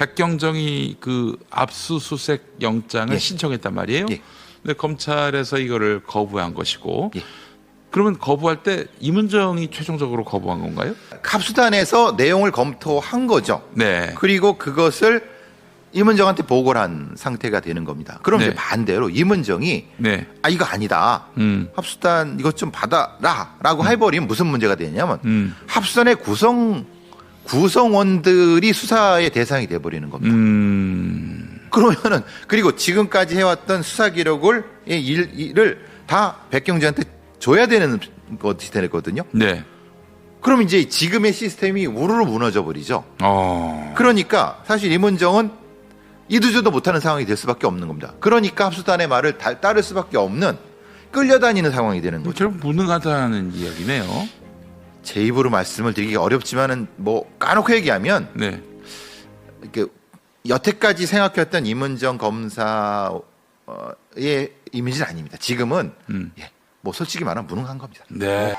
백경정이 그 압수수색 영장을 예. 신청했단 말이에요. 예. 근데 검찰에서 이거를 거부한 것이고 예. 그러면 거부할 때 이문정이 최종적으로 거부한 건가요? 합수단에서 내용을 검토한 거죠. 네. 그리고 그것을 임은정한테 보고를 한 상태가 되는 겁니다. 그럼 네. 이제 반대로 임은정이 네. 아 이거 아니다. 음. 합수단 이것 좀 받아라라고 해버리면 무슨 문제가 되냐면 음. 합수단의 구성 구성원들이 수사의 대상이 돼버리는 겁니다. 음. 그러면은 그리고 지금까지 해왔던 수사 기록을 이 일, 일을 다 백경재한테 줘야 되는 것이 되거든요. 네. 그럼 이제 지금의 시스템이 우르르 무너져 버리죠. 어. 그러니까 사실 임은정은 이도저도 못하는 상황이 될 수밖에 없는 겁니다. 그러니까 합수단의 말을 다- 따를 수밖에 없는 끌려다니는 상황이 되는 거죠. 결국 무능하다는 이야기네요. 제 입으로 말씀을 드리기 어렵지만은 뭐 까놓고 얘기하면 네. 이렇게 여태까지 생각했던 임은정 검사의 이미지는 아닙니다. 지금은 음. 예, 뭐 솔직히 말하면 무능한 겁니다. 네.